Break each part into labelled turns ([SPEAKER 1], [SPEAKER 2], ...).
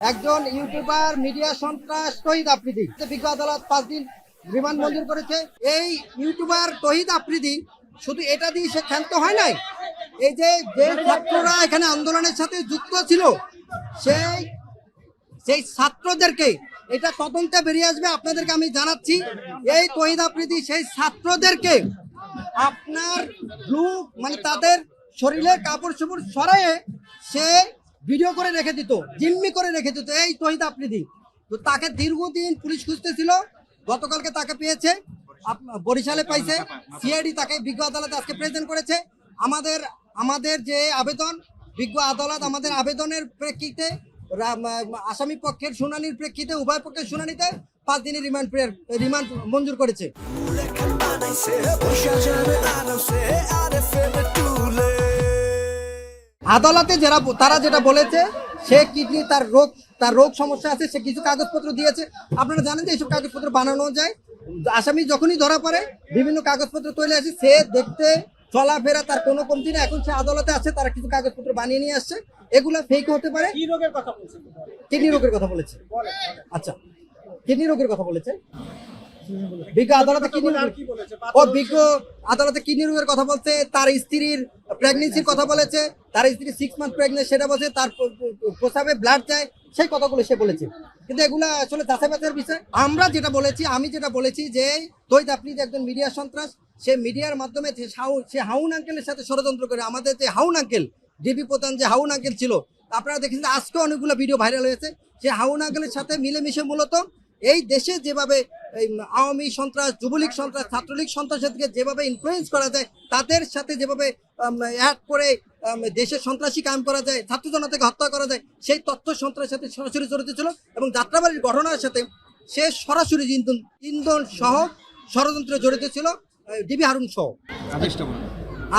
[SPEAKER 1] একজন YouTuber, media সন্ত্রাস তহিদ আফ্রিদি। বিজ্ঞ আদালত পাঁচ দিন রিমান্ড মঞ্জুর করেছে। এই ইউটিউবার তহিদ আফ্রিদি, শুধু এটা দিয়ে সে ক্ষান্ত হয় নাই? এই যে যে ছাত্ররা এখানে আন্দোলনের সাথে যুক্ত ছিল, সেই সেই ছাত্রদেরকে এটা তদন্তে বেরিয়ে আসবে, আপনাদেরকে আমি জানাচ্ছি। এই তহিদ আফ্রিদি, সেই ছাত্রদেরকে আপনার ব্লু মানে তাদের শরীরের কাপড় চোপড় সরায়ে সে ভিডিও করে রেখে দিত, জিম্মি করে রেখে দিত, এই তহিদ আফ্রিদি তো তাকে দীর্ঘদিন পুলিশ খুঁজতেছিল, গতকালকে তাকে পেয়েছে বরিশালে পাইছে, সিআইডি তাকে বিজ্ঞ আদালতে আজকে প্রেজেন্ট করেছে। আমাদের আমাদের যে আবেদন, বিজ্ঞ আদালত আমাদের আবেদনের প্রেক্ষিতে আসামি পক্ষের শুনানির প্রেক্ষিতে, উভয় পক্ষের শুনানিতে পাঁচ দিনের রিমান্ড রিমান্ড মঞ্জুর করেছে। আদালতে যারা তারা যেটা বলেছে সে কিডনি তার রোগ তার রোগ সমস্যা আছে সে কিছু কাগজপত্র দিয়েছে। আপনারা জানেন যে এইসব কাগজপত্র বানানো যায়। আসামি যখনই ধরা পড়ে বিভিন্ন কাগজপত্র তৈরি আসে সে দেখতে চলাফেরা তার কোনো কমতি না এখন সে আদালতে আছে তারা কিছু কাগজপত্র বানিয়ে নিয়ে আসছে। এগুলো ফেক হতে পারে।
[SPEAKER 2] কি রোগের কথা বলছেন?
[SPEAKER 1] কিডনি রোগের কথা বলেছে। আচ্ছা কিডনি রোগের কথা বলেছে? বিজ্ঞ আদালতে কিডনি ও বিজ্ঞ আদালতে কিডনি রোগের কথা বলছে তার স্ত্রীর প্রেগনেন্সির কথা বলেছে, তার স্ত্রী সিক্স মান্থ প্রেগনেন্ট সেটা বলছে, তার প- প- প্রস্রাবে ব্লাড যায় সেই কথাগুলো সে বলেছে। কিন্তু এগুলা আসলে যাচাই বাছাইয়ের বিষয়। আমরা যেটা বলেছি, আমি যেটা বলেছি যে তৈত আপনি যে একজন মিডিয়া সন্ত্রাস, সে মিডিয়ার মাধ্যমে যে সে হাউন আঙ্কেলের সাথে ষড়যন্ত্র করে, আমাদের যে হাউন আঙ্কেল ডিবি প্রধান যে হাউন আঙ্কেল ছিল, আপনারা দেখেছেন আজকে অনেকগুলো ভিডিও ভাইরাল হয়েছে। সে হাউন আঙ্কেলের সাথে মিলেমিশে মূলত এই দেশে যেভাবে আওয়ামী সন্ত্রাস, যুবলীগ সন্ত্রাস, ছাত্রলীগ সন্ত্রাসকে যেভাবে ইনফ্লুয়েন্স করা যায়, তাদের সাথে যেভাবে অ্যাড করে দেশের সন্ত্রাসী কাম করা যায়, ছাত্র জনতাকে হত্যা করা যায়, সেই তথ্য সন্ত্রাসের সাথে সরাসরি জড়িত ছিল এবং যাত্রাবাড়ির ঘটনার সাথে সে সরাসরি ইন্ধন ইন্ধন সহ ষড়যন্ত্রে জড়িত ছিল ডিবি হারুন সহ।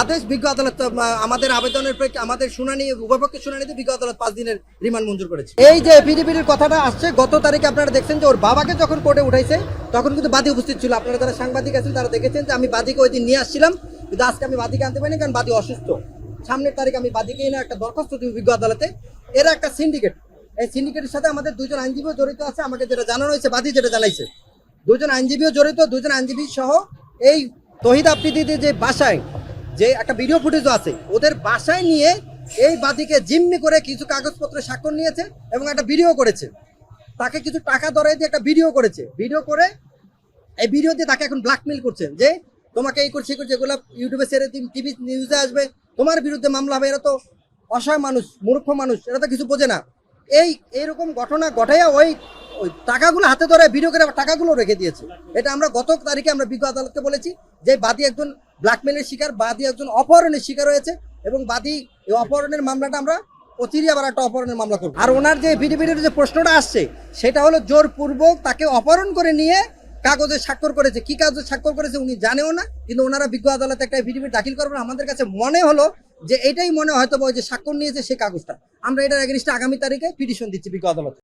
[SPEAKER 1] আদেশ, বিজ্ঞ আদালত আমাদের আবেদনের আমাদের শুনানি উভয়পক্ষের শুনানিতে বিজ্ঞ আদালত পাঁচ দিনের রিমান্ড মঞ্জুর করেছে। এই যে এফিডেভিটের কথাটা আসছে, গত তারিখে আপনারা দেখছেন যে ওর বাবাকে যখন কোর্টে উঠাইছে, তখন কিন্তু বাদী উপস্থিত ছিল। আপনারা যারা সাংবাদিক আছেন, তারা দেখেছেন যে আমি বাদীকে ওই দিন নিয়ে আসছিলাম, কিন্তু আজকে আমি বাদীকে আনতে পারিনি কারণ বাদী অসুস্থ। সামনের তারিখ আমি বাদীকে এনে একটা দরখাস্ত দিব বিজ্ঞ আদালতে। এরা একটা সিন্ডিকেট এই সিন্ডিকেটের সাথে আমাদের দুজন আইনজীবীও জড়িত আছে, আমাকে যেটা জানানো হয়েছে, বাদী যেটা জানাইছে। দুজন আইনজীবীও জড়িত, দুজন আইনজীবী সহ এই তহিদ আফ্রিদিদের যে বাসায় যে একটা ভিডিও ফুটেজও আছে, ওদের বাসায় নিয়ে এই বাদীকে জিম্মি করে কিছু কাগজপত্র স্বাক্ষর নিয়েছে এবং একটা ভিডিও করেছে। তাকে কিছু টাকা দরে দিয়ে একটা ভিডিও করেছে। ভিডিও করে এই ভিডিও দিয়ে তাকে এখন ব্ল্যাকমেল করছেন যে, তোমাকে এই করছে করছে, এগুলো ইউটিউবে দিন টিভি নিউজে আসবে, তোমার বিরুদ্ধে মামলা হবে, এরা তো অসহায় মানুষ, মূর্খ মানুষ, এরা তো কিছু বোঝে না। এই, এইরকম ঘটনা ঘটাইয়া ওই ওই টাকাগুলো হাতে ধরে ভিডিও করে টাকাগুলো রেখে দিয়েছে। এটা আমরা গত তারিখে আমরা বিজ্ঞ আদালতকে বলেছি যে বাদী একজন ব্ল্যাকমেলের শিকার, বাদী একজন অপহরণের শিকার হয়েছে এবং বাদী এই অপহরণের মামলাটা আমরা অচিরে আবার একটা অপহরণের মামলা করব। আর ওনার যে এফিডেভিটের যে প্রশ্নটা আসছে, সেটা হলো জোরপূর্বক তাকে অপহরণ করে নিয়ে কাগজে স্বাক্ষর করেছে। কি কাগজে স্বাক্ষর করেছে উনি জানেও না, কিন্তু ওনারা বিজ্ঞ আদালতে একটা এফিডেভিট দাখিল করবেন আমাদের কাছে মনে হলো যে এটাই মনে হয়তো যে স্বাক্ষর নিয়েছে সেই কাগজটা। আমরা এটার এগেনিস্টে আগামী তারিখে পিটিশন দিচ্ছি বিজ্ঞ আদালতে।